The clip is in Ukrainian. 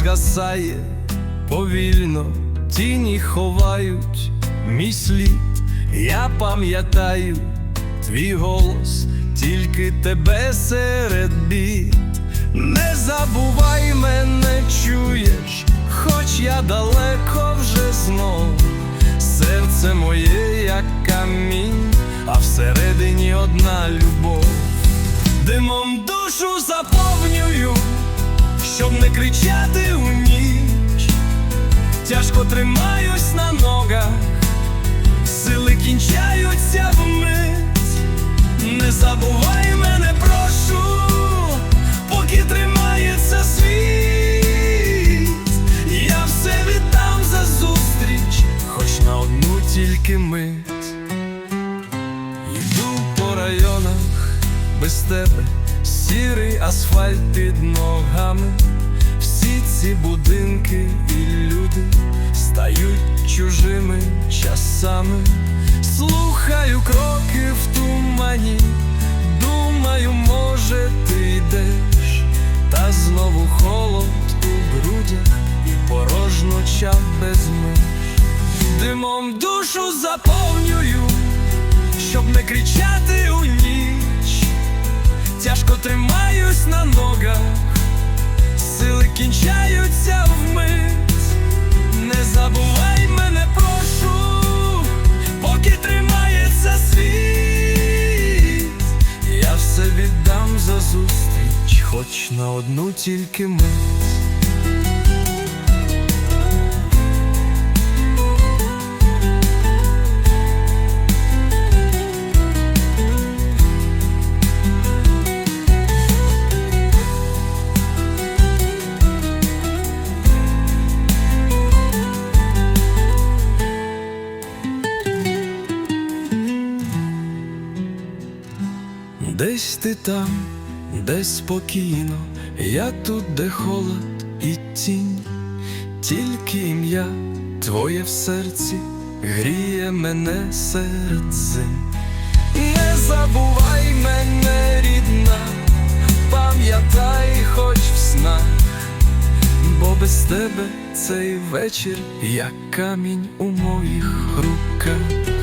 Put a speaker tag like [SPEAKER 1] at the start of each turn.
[SPEAKER 1] згасає повільно, тіні ховають мій слід, я пам'ятаю твій голос, тільки тебе серед бід. Не забувай мене, чуєш, хоч я далеко вже знов. Серце моє, як камінь, а всередині одна любов. Димом душу заповнюю, щоб не кричати. Тяжко тримаюсь на ногах, сили кінчаються вмить. Не забувай мене, прошу, поки тримається світ. Я все віддам за зустріч, хоч на одну тільки мить. Йду по районах без тебе, сірий асфальт під ногами. Всі ці будинки часами. Слухаю кроки в тумані, думаю, може, ти йдеш, та знову холод у грудях і порожноча без меж. Димом душу заповнюю, щоб не кричати у ніч. Тяжко тримаюсь на ногах, сили кінчаються вмить. Не забувай зустріч, хоч на одну тільки мить. Десь ти там, де спокійно, я тут, де холод і тінь, тільки ім'я твоє в серці гріє мене зим. Не забувай мене, рідна, пам'ятай хоч в снах, бо без тебе цей вечір, як камінь у моїх руках.